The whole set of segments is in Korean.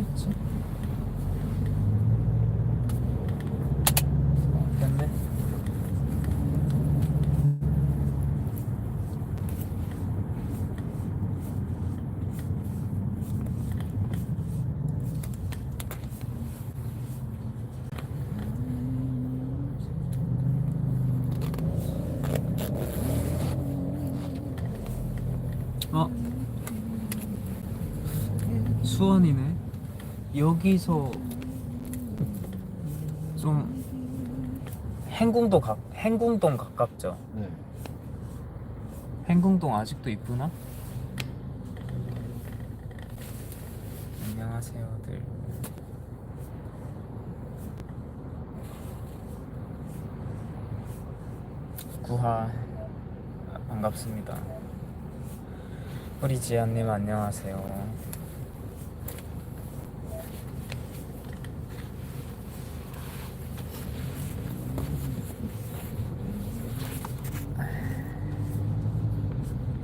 있지? 어, 됐네. 어? 수원이네. 여기서 좀 행궁동 가 행궁동 가깝죠. 네. 행궁동 아직도 이쁘나? 안녕하세요들. 구하 아, 반갑습니다. 우리 지연님 안녕하세요.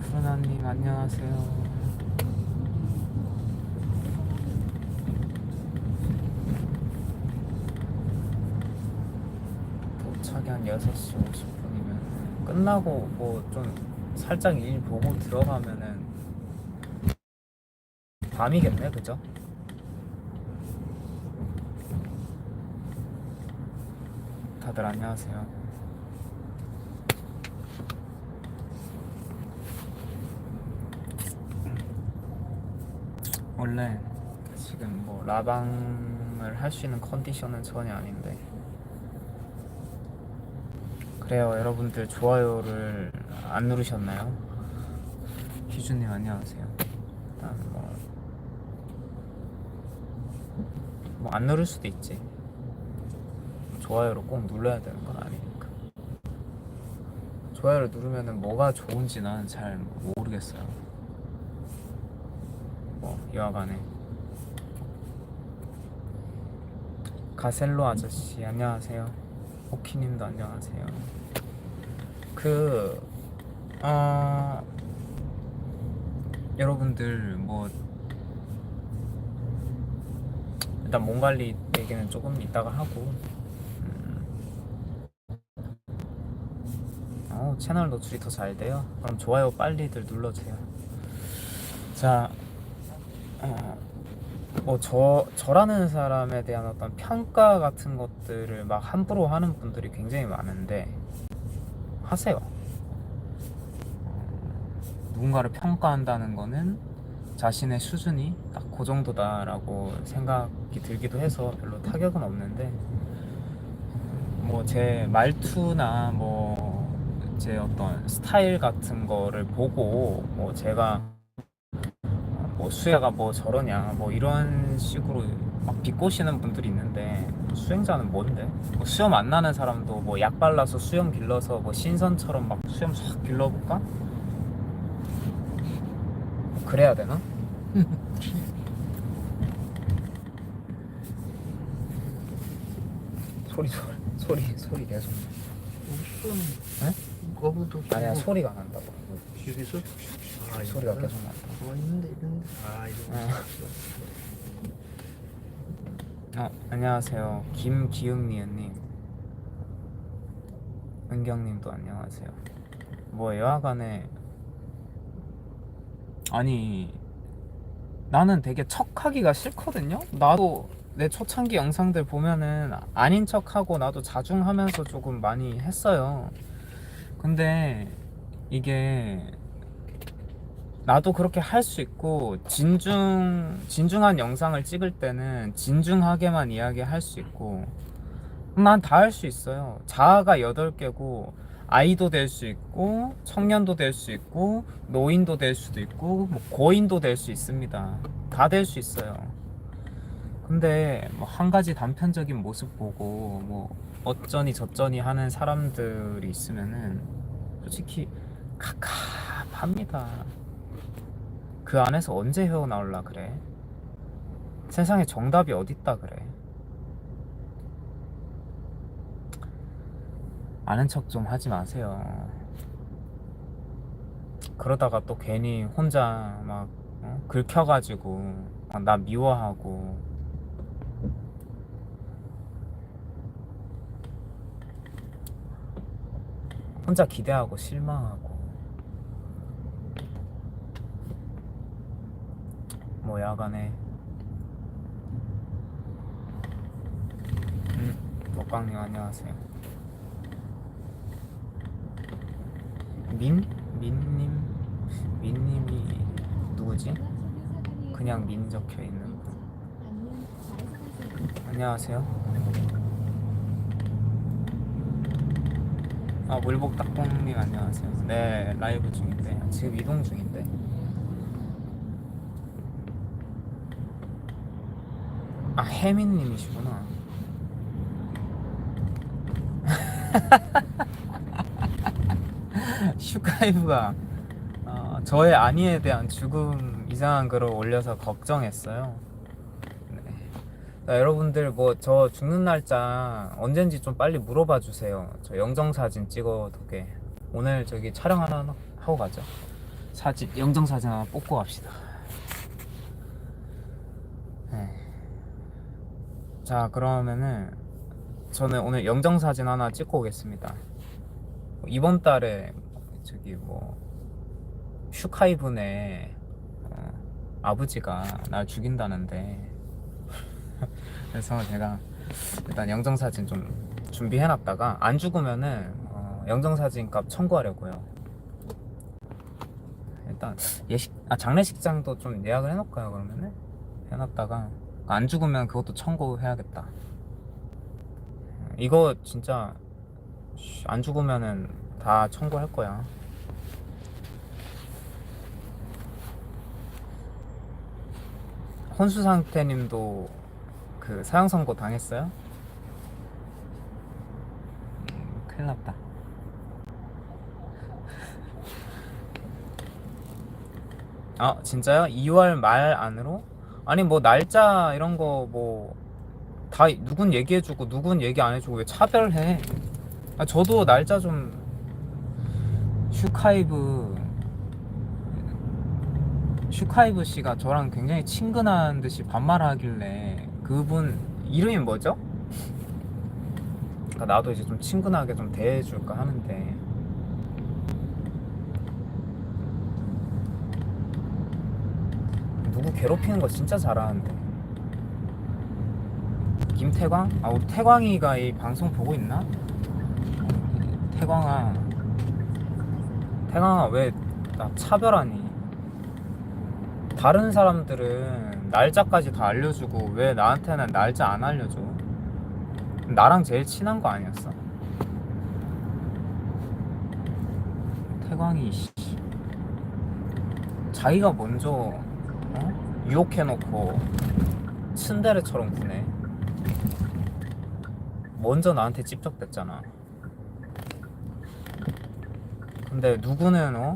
푸르나님 안녕하세요. 도착이 한 6시 50분이면 끝나고 뭐 좀 살짝 일 보고 들어가면은 밤이겠네 그죠? 다들 안녕하세요. 원래 지금 뭐 라방을 할 수 있는 컨디션은 전혀 아닌데. 그래요. 여러분들 좋아요를 안 누르셨나요? 희준님 안녕하세요. 일단 뭐안 누를 수도 있지. 좋아요를 꼭 눌러야 되는 건 아니니까. 좋아요를 누르면은 뭐가 좋은지 나는 잘 모르겠어요. 뭐 여하간에 가셀로 아저씨 안녕하세요 오키님도 안녕하세요 그 어, 여러분들 뭐 일단 몸 관리 얘기는 조금 이따가 하고 음. 어, 채널 노출이 더 잘 돼요? 그럼 좋아요 빨리들 눌러주세요 자 어, 뭐 저, 저라는 사람에 대한 어떤 평가 같은 것들을 막 함부로 하는 분들이 굉장히 많은데 하세요. 누군가를 평가한다는 거는 자신의 수준이 딱 그 정도다라고 생각이 들기도 해서 별로 타격은 없는데 뭐 제 말투나 뭐 제 어떤 스타일 같은 거를 보고 뭐 제가 뭐 수혜가 뭐 저러냐 뭐 이런 식으로 막 비꼬시는 분들이 있는데 수행자는 뭔데? 뭐 수염 안 나는 사람도 뭐 약 발라서 수염 길러서 뭐 신선처럼 막 수염 싹 길러볼까? 그래야 되나? 소리 소리 소리 소리 계속 에? 거부도 아니야 소리가 난다고 여기서 아 소리가 계속 난다 어 있는데 있는데 아 이거 어. 어, 안녕하세요. 김기흥리은님. 은경님도 안녕하세요. 뭐 여하간에 아니 나는 되게 척하기가 싫거든요. 나도 내 초창기 영상들 보면은 아닌 척하고 나도 자중하면서 조금 많이 했어요. 근데 이게 나도 그렇게 할 수 있고 진중 진중한 영상을 찍을 때는 진중하게만 이야기할 수 있고 난 다 할 수 있어요. 자아가 8개고 아이도 될 수 있고 청년도 될 수 있고 노인도 될 수도 있고 뭐 고인도 될 수 있습니다. 다 될 수 있어요. 근데 뭐 한 가지 단편적인 모습 보고 뭐 어쩌니 저쩌니 하는 사람들이 있으면은 솔직히 갑갑합니다. 그 안에서 언제 헤어나올라 그래? 세상에 정답이 어딨다 그래? 아는 척 좀 하지 마세요. 그러다가 또 괜히 혼자 막 어? 긁혀가지고 막 나 미워하고 혼자 기대하고 실망하고 뭐 야간에. 음, 먹방님 안녕하세요. 민? 민님? 민님이 누구지? 그냥 민 적혀 있는 분 안녕하세요. 아 물복 닭봉님 안녕하세요. 네 라이브 중인데. 지금 이동 중인데 아 혜민님이시구나 슈카이브가 어, 저의 아니에 대한 죽음 이상한 글을 올려서 걱정했어요 네. 자, 여러분들 뭐 저 죽는 날짜 언젠지 좀 빨리 물어봐 주세요. 저 영정 사진 찍어두게. 오늘 저기 촬영 하나 하고 가죠. 사진 영정 사진 하나 뽑고 갑시다. 네. 자 그러면은 저는 오늘 영정 사진 하나 찍고 오겠습니다. 이번 달에 저기 뭐 슈카이 분의 어, 아버지가 날 죽인다는데 그래서 제가 일단 영정 사진 좀 준비해놨다가 안 죽으면은 어, 영정 사진 값 청구하려고요. 일단 예식 아 장례식장도 좀 예약을 해놓을까요 그러면은 해놨다가 안 죽으면 그것도 청구해야겠다. 이거 진짜 쉬, 안 죽으면은 다 청구할 거야. 혼수 상태님도 그 사형 선고 당했어요? 음, 큰일 났다. 아 진짜요? 2월 말 안으로? 아니 뭐 날짜 이런 거 뭐 다 누군 얘기해주고 누군 얘기 안 해주고 왜 차별해? 아 저도 날짜 좀 슈카이브 슈카이브 씨가 저랑 굉장히 친근한 듯이 반말하길래 그분 이름이 뭐죠? 그러니까 나도 이제 좀 친근하게 좀 대해줄까 하는데 누구 괴롭히는 거 진짜 잘하는데 김태광? 아 우리 태광이가 이 방송 보고 있나? 태광아 태광아 왜 나 차별하니? 다른 사람들은 날짜까지 다 알려주고 왜 나한테는 날짜 안 알려줘? 나랑 제일 친한 거 아니었어? 태광이 씨. 자기가 먼저 어? 유혹해놓고 츤데레처럼 구네 먼저 나한테 찝적댔잖아 근데 누구는 어?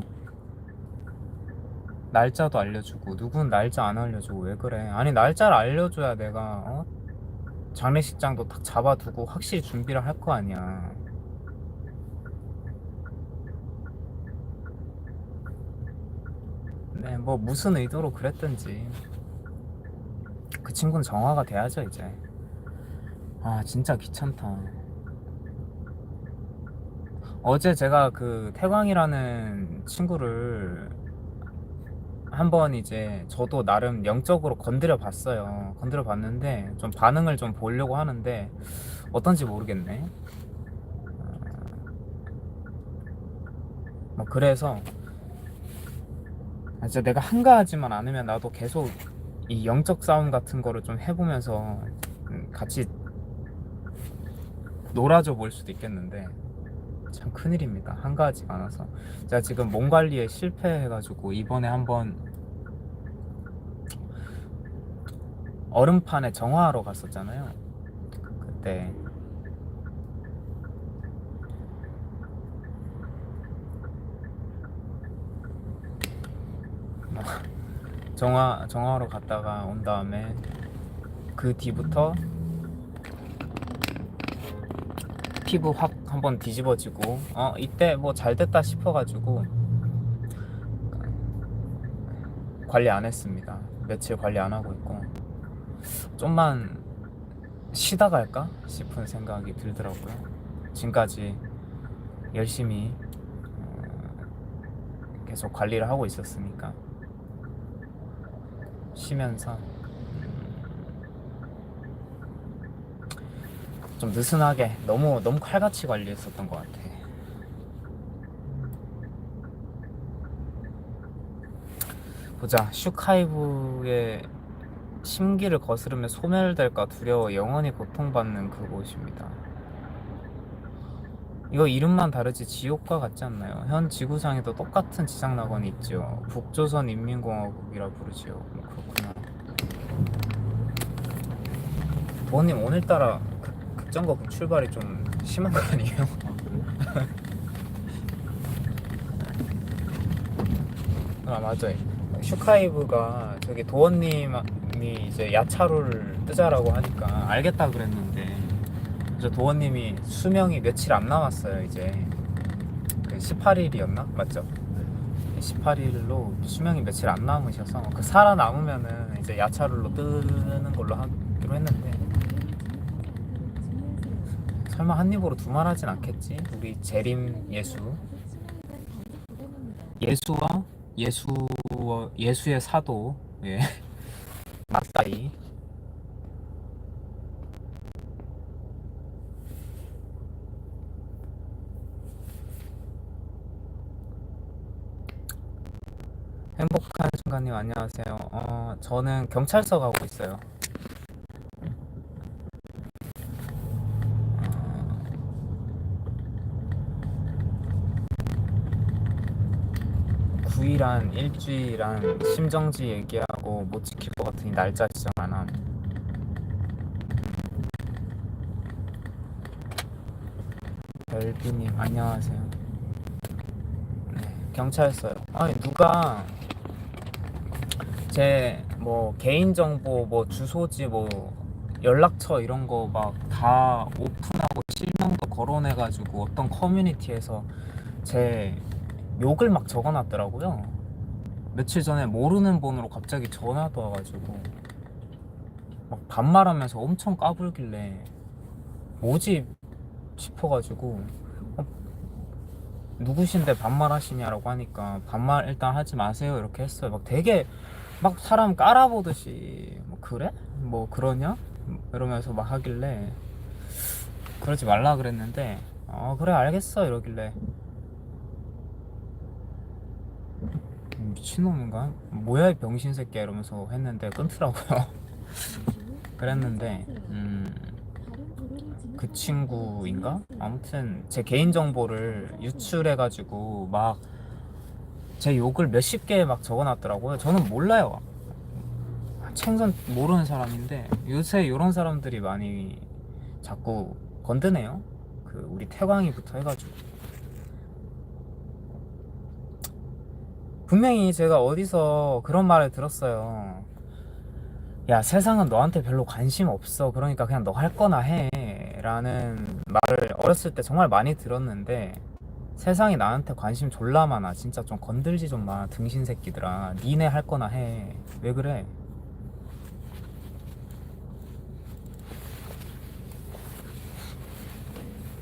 날짜도 알려주고 누군 날짜 안 알려주고 왜 그래 아니 날짜를 알려줘야 내가 어? 장례식장도 딱 잡아두고 확실히 준비를 할 거 아니야 네 뭐 무슨 의도로 그랬든지 그 친구는 정화가 돼야죠 이제 아 진짜 귀찮다 어제 제가 그 태광이라는 친구를 한번 이제 저도 나름 영적으로 건드려 봤어요. 건드려 봤는데 좀 반응을 좀 보려고 하는데 어떤지 모르겠네. 뭐 그래서 아, 진짜 내가 한가하지만 않으면 나도 계속 이 영적 싸움 같은 거를 좀 해보면서 음, 같이 놀아줘 볼 수도 있겠는데 참 큰일입니다. 한가하지가 않아서 제가 지금 몸 관리에 실패해가지고 이번에 한번 얼음판에 정화하러 갔었잖아요. 그때 정화 정화하러 갔다가 온 다음에 그 뒤부터 피부 확 한번 뒤집어지고 어 이때 뭐 잘 됐다 싶어가지고 관리 안 했습니다. 며칠 관리 안 하고 있고 좀만 쉬다 갈까 싶은 생각이 들더라고요. 지금까지 열심히 계속 관리를 하고 있었으니까 쉬면서 좀 느슨하게 너무 너무 칼같이 관리했었던 것 같아. 보자 슈카이브의 심기를 거스르며 소멸될까 두려워 영원히 고통받는 그곳입니다. 이거 이름만 다르지 지옥과 같지 않나요? 현 지구상에도 똑같은 지상 낙원이 있죠. 북조선 인민공화국이라 부르지요. 뭐 그렇구나. 부모님 오늘따라 극- 극장거 극 출발이 좀 심한 거 아니에요? 아 맞아요. 슈카이브가 저기 도원님이 이제 야차로를 뜨자라고 하니까 알겠다 그랬는데 저 도원님이 수명이 며칠 안 남았어요 이제 그 18일이었나 맞죠? 18일로 수명이 며칠 안 남으셔서 그 살아남으면은 이제 야차로로 뜨는 걸로 하기로 했는데 설마 한 입으로 두 말 하진 않겠지? 우리 재림 예수 예수와 예수 예수의 사도 예 맞다이 행복한 순간님 안녕하세요. 어 저는 경찰서 가고 있어요. 어, 9일한 일주일한 심정지 얘기하고 못 지킬 것 같으니 날짜 지정 안 함. 별비님 안녕하세요. 네, 경찰서요. 아니 누가 제 뭐 개인 정보 뭐 주소지 뭐 연락처 이런 거 막 다 오픈하고 실명도 거론해가지고 어떤 커뮤니티에서 제 욕을 막 적어놨더라고요. 며칠 전에 모르는 번호로 갑자기 전화도 와가지고 막 반말하면서 엄청 까불길래 뭐지 싶어가지고 어, 누구신데 반말하시냐라고 하니까 반말 일단 하지 마세요 이렇게 했어요. 막 되게 막 사람 깔아보듯이 뭐 그래? 뭐 그러냐? 이러면서 막 하길래 그러지 말라 그랬는데 어 그래 알겠어 이러길래 미친놈인가? 뭐야 이 병신 새끼야 이러면서 했는데 끊더라고요. 그랬는데 음. 그 친구인가? 아무튼 제 개인 정보를 유출해가지고 막 제 욕을 몇십 개 막 적어놨더라고요. 저는 몰라요. 챙선 모르는 사람인데 요새 이런 사람들이 많이 자꾸 건드네요. 그 우리 태광이부터 해가지고 분명히 제가 어디서 그런 말을 들었어요. 야 세상은 너한테 별로 관심 없어. 그러니까 그냥 너 할 거나 해. 라는 말을 어렸을 때 정말 많이 들었는데 세상이 나한테 관심 졸라 많아. 진짜 좀 건들지 좀 마. 등신 새끼들아. 니네 할 거나 해. 왜 그래?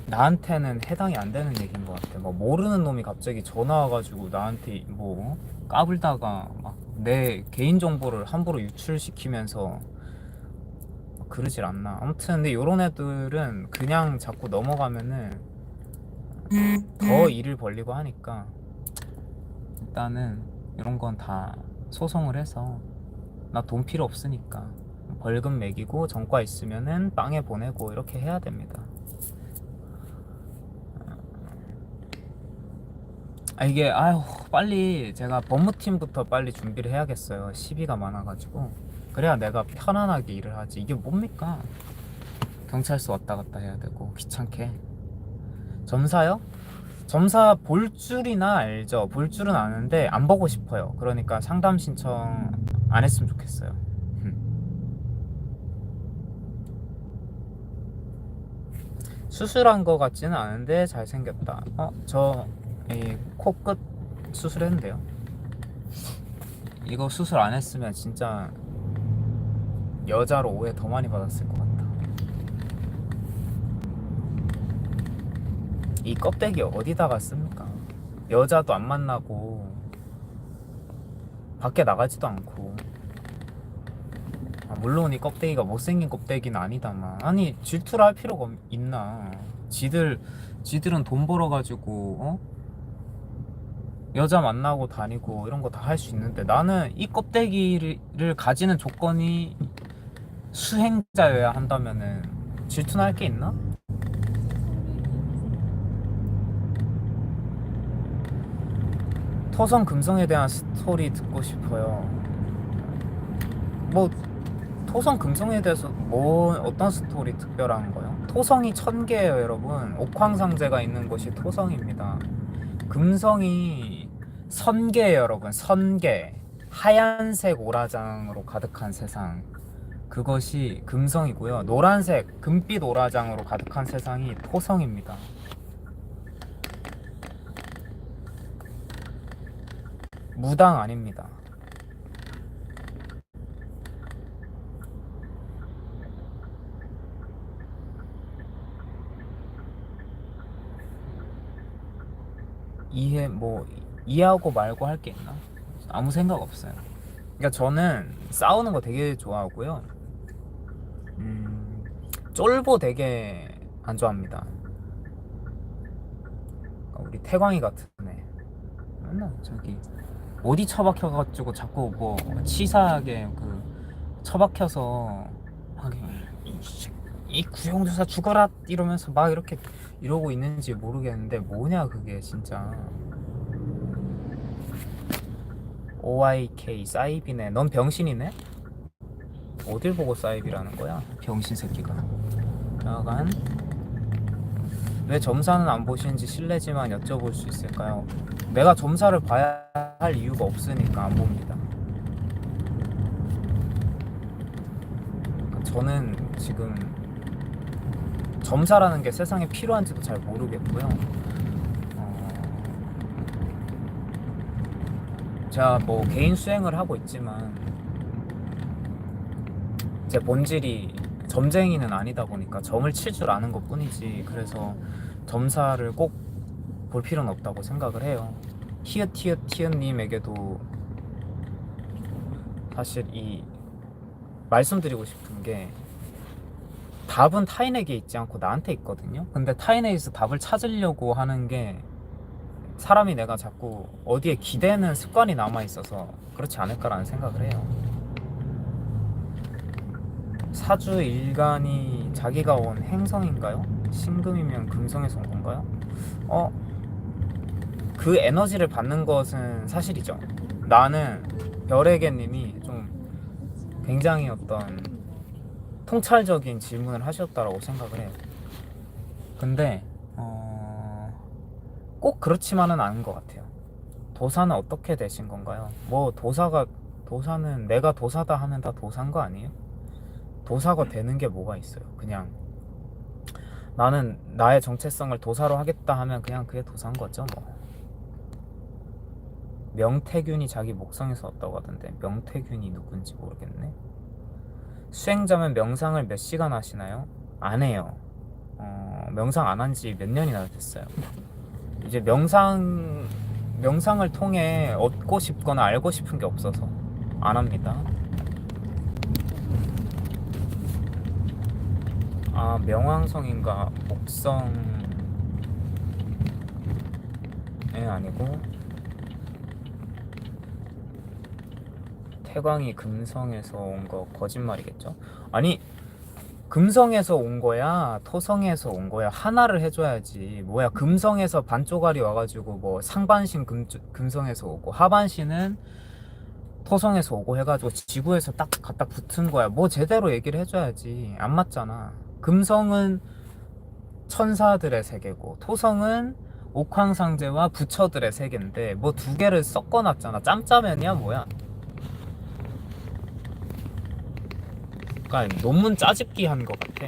나한테는 해당이 안 되는 얘기인 것 같아. 뭐 모르는 놈이 갑자기 전화 와가지고 나한테 뭐 까불다가 막 내 개인 정보를 함부로 유출시키면서 막 그러질 않나. 아무튼 근데 요런 애들은 그냥 자꾸 넘어가면은 더 일을 벌리고 하니까 일단은 이런 건 다 소송을 해서 나 돈 필요 없으니까 벌금 매기고 전과 있으면은 빵에 보내고 이렇게 해야 됩니다. 아 이게 아유 빨리 제가 법무팀부터 빨리 준비를 해야겠어요. 시비가 많아가지고 그래야 내가 편안하게 일을 하지. 이게 뭡니까? 경찰서 왔다 갔다 해야 되고 귀찮게. 점사요? 점사 볼 줄이나 알죠. 볼 줄은 아는데 안 보고 싶어요. 그러니까 상담 신청 안 했으면 좋겠어요. 수술한 거 같지는 않은데 잘생겼다. 어, 저 코끝 수술했는데요. 이거 수술 안 했으면 진짜 여자로 오해 더 많이 받았을 것 같다. 이 껍데기 어디다가 씁니까? 여자도 안 만나고 밖에 나가지도 않고 아, 물론 이 껍데기가 못생긴 껍데기는 아니다만 아니 질투를 할 필요가 없- 있나 지들 지들은 돈 벌어가지고 어? 여자 만나고 다니고 이런 거 다 할 수 있는데 나는 이 껍데기를 가지는 조건이 수행자여야 한다면은 질투나 할 게 있나? 토성 금성에 대한 스토리 듣고 싶어요. 뭐 토성 금성에 대해서 뭐 어떤 스토리 특별한 거요? 토성이 천 개예요, 여러분. 옥황상제가 있는 곳이 토성입니다. 금성이 선계예요, 여러분. 선계. 하얀색 오라장으로 가득한 세상. 그것이 금성이고요. 노란색 금빛 오라장으로 가득한 세상이 토성입니다. 무당 아닙니다. 이해 뭐 이해하고 말고 할 게 있나? 아무 생각 없어요. 그러니까 저는 싸우는 거 되게 좋아하고요. 음, 쫄보 되게 안 좋아합니다. 그러니까 우리 태광이 같은 애 맨날 저기 어디 처박혀가지고 자꾸 뭐 치사하게 그 처박혀서 막 이, 씨- 이 구형조사 죽어라 이러면서 막 이렇게 이러고 있는지 모르겠는데 뭐냐 그게 진짜 OIK 사이비네 넌 병신이네? 어딜 보고 사이비라는 거야 병신 새끼가 여간 왜 점사는 안 보시는지 실례지만 여쭤볼 수 있을까요? 내가 점사를 봐야 할 이유가 없으니까 안 봅니다. 저는 지금 점사라는 게 세상에 필요한지도 잘 모르겠고요. 어, 제가 뭐 개인 수행을 하고 있지만 제 본질이 점쟁이는 아니다 보니까 점을 칠 줄 아는 것 뿐이지 그래서 점사를 꼭 볼 필요는 없다고 생각을 해요. 티읕 티읕 티읕님에게도 사실 이 말씀드리고 싶은 게 답은 타인에게 있지 않고 나한테 있거든요. 근데 타인에게서 답을 찾으려고 하는 게 사람이 내가 자꾸 어디에 기대는 습관이 남아 있어서 그렇지 않을까라는 생각을 해요. 사주 일간이 자기가 온 행성인가요? 신금이면 금성에서 온 건가요? 어? 그 에너지를 받는 것은 사실이죠. 나는 별에게님이 좀 굉장히 어떤 통찰적인 질문을 하셨다라고 생각을 해요. 근데 어... 꼭 그렇지만은 않은 것 같아요. 도사는 어떻게 되신 건가요? 뭐 도사가 도사는 내가 도사다 하면 다 도사인 거 아니에요? 도사가 되는 게 뭐가 있어요? 그냥 나는 나의 정체성을 도사로 하겠다 하면 그냥 그게 도사인 거죠, 뭐. 명태균이 자기 목성에서 왔다고 하던데 명태균이 누군지 모르겠네. 수행자면 명상을 몇 시간 하시나요? 안 해요. 어, 명상 안 한 지 몇 년이나 됐어요. 이제 명상 명상을 통해 얻고 싶거나 알고 싶은 게 없어서 안 합니다. 아 명왕성인가 목성 에 아니고 태광이 금성에서 온 거 거짓말이겠죠? 아니 금성에서 온 거야? 토성에서 온 거야? 하나를 해줘야지. 뭐야 금성에서 반쪽알이 와가지고 뭐 상반신 금, 금성에서 오고 하반신은 토성에서 오고 해가지고 지구에서 딱 갖다 붙은 거야. 뭐 제대로 얘기를 해줘야지. 안 맞잖아. 금성은 천사들의 세계고 토성은 옥황상제와 부처들의 세계인데 뭐 두 개를 섞어놨잖아. 짬짜면이야 뭐야 그러니까 논문 짜집기 한 것 같아.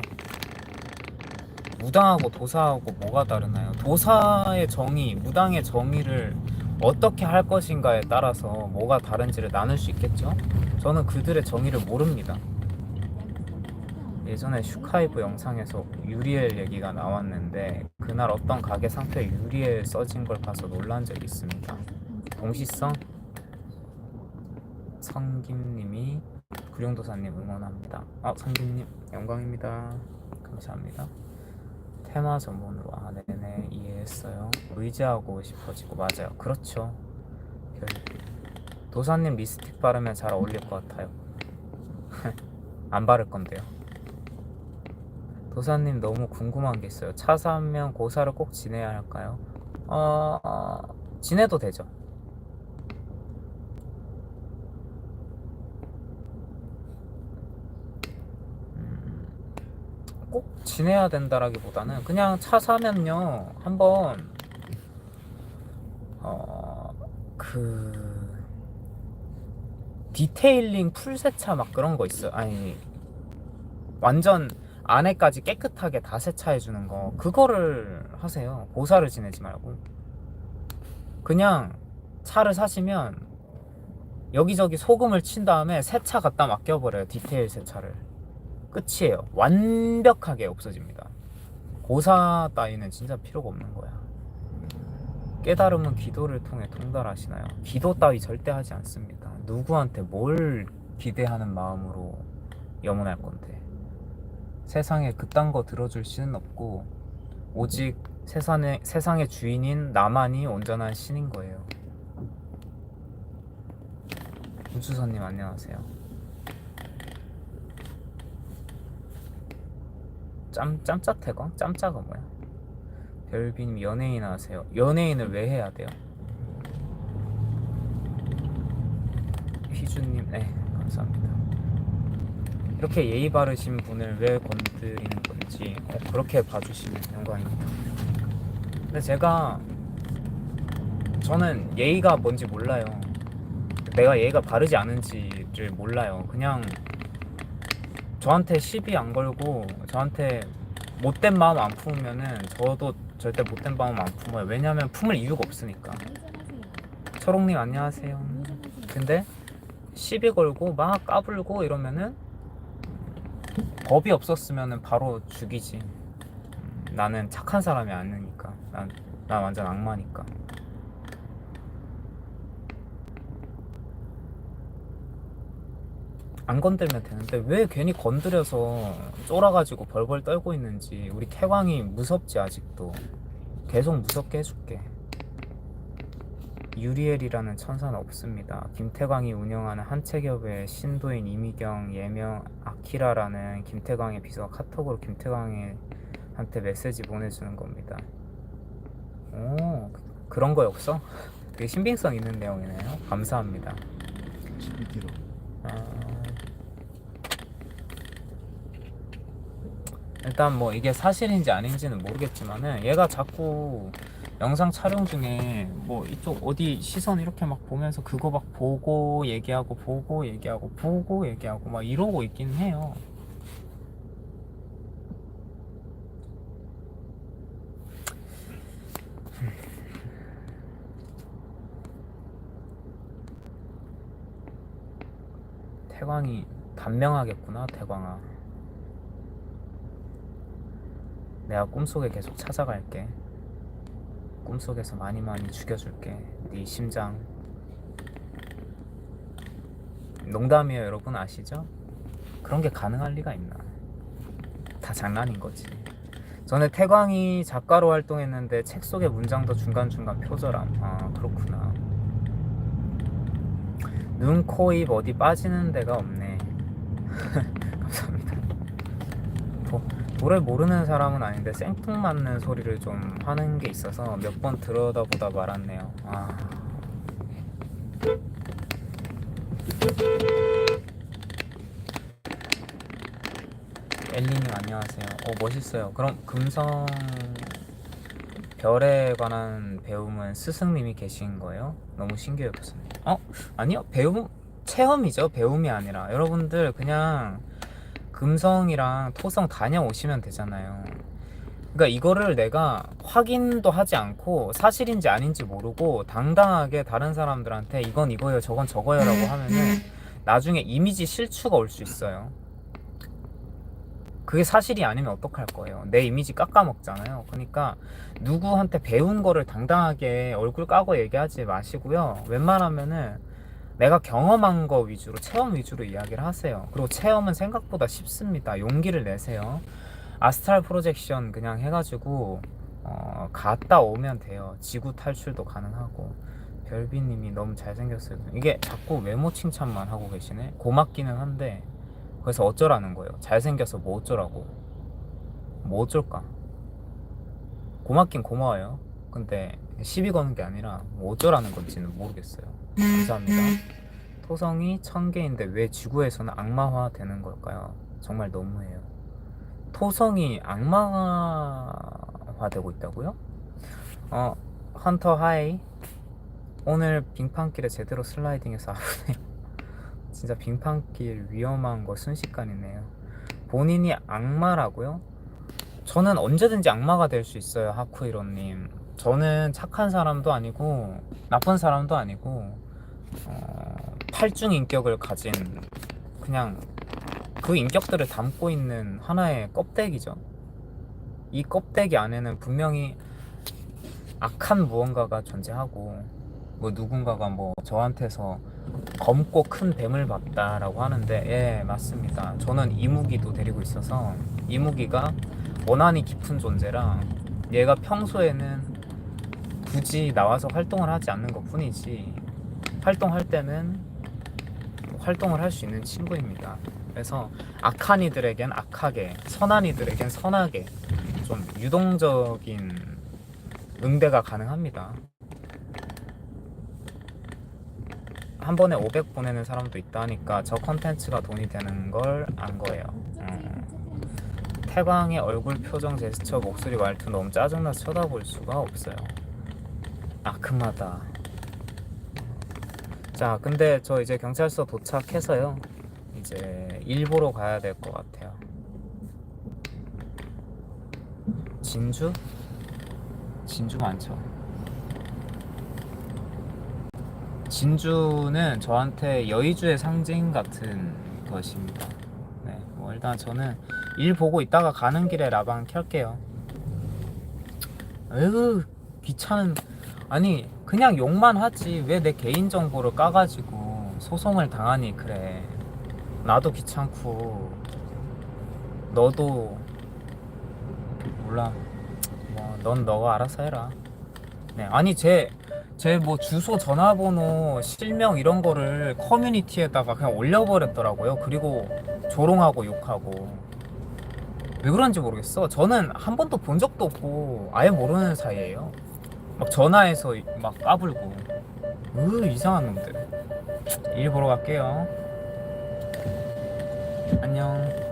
무당하고 도사하고 뭐가 다르나요? 도사의 정의, 무당의 정의를 어떻게 할 것인가에 따라서 뭐가 다른지를 나눌 수 있겠죠? 저는 그들의 정의를 모릅니다. 예전에 슈카이브 영상에서 유리엘 얘기가 나왔는데 그날 어떤 가게 상표에 유리엘 써진 걸 봐서 놀란 적이 있습니다. 동시성? 성김님이 구룡도사님 응원합니다. 아 성김님 영광입니다. 감사합니다. 테마 전문으로 아 네네 이해했어요. 의지하고 싶어지고 맞아요. 그렇죠. 별- 도사님 미스틱 바르면 잘 어울릴 것 같아요. 안 바를 건데요. 도사님 너무 궁금한 게 있어요. 차 사면 고사를 꼭 지내야 할까요? 어, 어, 지내도 되죠. 음, 꼭 지내야 된다라기보다는 그냥 차 사면요 한번 어 그 디테일링 풀세차 막 그런 거 있어요. 아니 완전 안에까지 깨끗하게 다 세차해 주는 거 그거를 하세요. 고사를 지내지 말고 그냥 차를 사시면 여기저기 소금을 친 다음에 세차 갖다 맡겨버려요. 디테일 세차를 끝이에요. 완벽하게 없어집니다. 고사 따위는 진짜 필요가 없는 거야. 깨달음은 기도를 통해 통달하시나요? 기도 따위 절대 하지 않습니다. 누구한테 뭘 기대하는 마음으로 염원할 건데. 세상에 그딴 거 들어줄 신은 없고 오직 세상의, 세상의 주인인 나만이 온전한 신인 거예요. 우주선님 안녕하세요. 짬 짬짜태광? 짬짜가 뭐야? 별비님 연예인 하세요. 연예인을 왜 해야 돼요? 휘주님 네 감사합니다. 이렇게 예의 바르신 분을 왜 건드리는 건지 어, 그렇게 봐주시면 영광입니다. 근데 제가 저는 예의가 뭔지 몰라요. 내가 예의가 바르지 않은지를 몰라요. 그냥 저한테 시비 안 걸고 저한테 못된 마음 안 품으면은 저도 절대 못된 마음 안 품어요. 왜냐면 품을 이유가 없으니까. 초롱님 안녕하세요. 근데 시비 걸고 막 까불고 이러면은 법이 없었으면은 바로 죽이지. 음, 나는 착한 사람이 아니니까. 난, 난 완전 악마니까. 안 건들면 되는데 왜 괜히 건드려서 쫄아가지고 벌벌 떨고 있는지 우리 태광이 무섭지 아직도. 계속 무섭게 해줄게. 유리엘이라는 천사는 없습니다. 김태광이 운영하는 한채협의 신도인 이미경 예명 아키라라는 김태광의 비서가 카톡으로 김태광한테 메시지 보내주는 겁니다. 오 그런 거 없어? 되게 신빙성 있는 내용이네요. 감사합니다. 12kg. 아, 일단 뭐 이게 사실인지 아닌지는 모르겠지만은 얘가 자꾸 영상 촬영 중에 뭐 이쪽 어디 시선 이렇게 막 보면서 그거 막 보고 얘기하고 보고 얘기하고 보고 얘기하고 막 이러고 있긴 해요. 태광이 단명하겠구나 태광아 내가 꿈속에 계속 찾아갈게. 꿈속에서 많이 많이 죽여줄게. 네 심장. 농담이에요 여러분. 아시죠? 그런 게 가능할 리가 있나? 다 장난인 거지. 전에 태광이 작가로 활동했는데 책 속의 문장도 중간중간 표절함. 아 그렇구나. 눈, 코, 입 어디 빠지는 데가 없네. 노래 모르는 사람은 아닌데 생뚱맞는 소리를 좀 하는 게 있어서 몇 번 들여다보다 말았네요. 아. 엘리님 안녕하세요. 어 멋있어요. 그럼 금성 별에 관한 배움은 스승님이 계신 거예요? 너무 신기해요, 교수님. 어? 아니요, 배움 체험이죠. 배움이 아니라 여러분들 그냥 금성이랑 토성 다녀오시면 되잖아요. 그러니까 이거를 내가 확인도 하지 않고 사실인지 아닌지 모르고 당당하게 다른 사람들한테 이건 이거예요, 저건 저거예요라고 하면은 나중에 이미지 실추가 올 수 있어요. 그게 사실이 아니면 어떡할 거예요. 내 이미지 깎아먹잖아요. 그러니까 누구한테 배운 거를 당당하게 얼굴 까고 얘기하지 마시고요. 웬만하면은 내가 경험한 거 위주로 체험 위주로 이야기를 하세요. 그리고 체험은 생각보다 쉽습니다. 용기를 내세요. 아스트랄 프로젝션 그냥 해가지고 어, 갔다 오면 돼요. 지구 탈출도 가능하고 별비님이 너무 잘생겼어요. 이게 자꾸 외모 칭찬만 하고 계시네. 고맙기는 한데 그래서 어쩌라는 거예요. 잘생겨서 뭐 어쩌라고? 뭐 어쩔까? 고맙긴 고마워요. 근데 시비 거는 게 아니라 뭐 어쩌라는 건지는 모르겠어요. 감사합니다. 토성이 천 개인데 왜 지구에서는 악마화 되는 걸까요? 정말 너무해요. 토성이 악마화 되고 있다고요? 어, 헌터 하이. 오늘 빙판길에 제대로 슬라이딩해서 아프네요. 진짜 빙판길 위험한 거 순식간이네요. 본인이 악마라고요? 저는 언제든지 악마가 될 수 있어요, 하쿠이로님. 저는 착한 사람도 아니고 나쁜 사람도 아니고 어, 팔중 인격을 가진 그냥 그 인격들을 담고 있는 하나의 껍데기죠. 이 껍데기 안에는 분명히 악한 무언가가 존재하고 뭐 누군가가 뭐 저한테서 검고 큰 뱀을 봤다라고 하는데 예 맞습니다. 저는 이무기도 데리고 있어서 이무기가 원한이 깊은 존재라 얘가 평소에는 굳이 나와서 활동을 하지 않는 것 뿐이지 활동할 때는 활동을 할 수 있는 친구입니다. 그래서 악한 이들에겐 악하게, 선한 이들에겐 선하게 좀 유동적인 응대가 가능합니다. 한 번에 500 보내는 사람도 있다니까 저 컨텐츠가 돈이 되는 걸 안 거예요. 음. 태광의 얼굴 표정 제스처 목소리 말투 너무 짜증나서 쳐다볼 수가 없어요. 아크마다. 자, 근데 저 이제 경찰서 도착해서요. 이제 일보러 가야 될 것 같아요. 진주? 진주 많죠. 진주는 저한테 여의주의 상징 같은 것입니다. 네, 뭐 일단 저는 일 보고 있다가 가는 길에 라방 켤게요. 에휴, 귀찮은. 아니, 그냥 욕만 하지. 왜 내 개인 정보를 까가지고 소송을 당하니, 그래. 나도 귀찮고, 너도, 몰라. 뭐, 넌 너가 알아서 해라. 네, 아니, 제, 제 뭐 주소, 전화번호, 실명 이런 거를 커뮤니티에다가 그냥 올려버렸더라고요. 그리고 조롱하고 욕하고. 왜 그런지 모르겠어. 저는 한 번도 본 적도 없고 아예 모르는 사이예요. 막 전화해서 막 까불고. 으 이상한 놈들. 일 보러 갈게요. 안녕.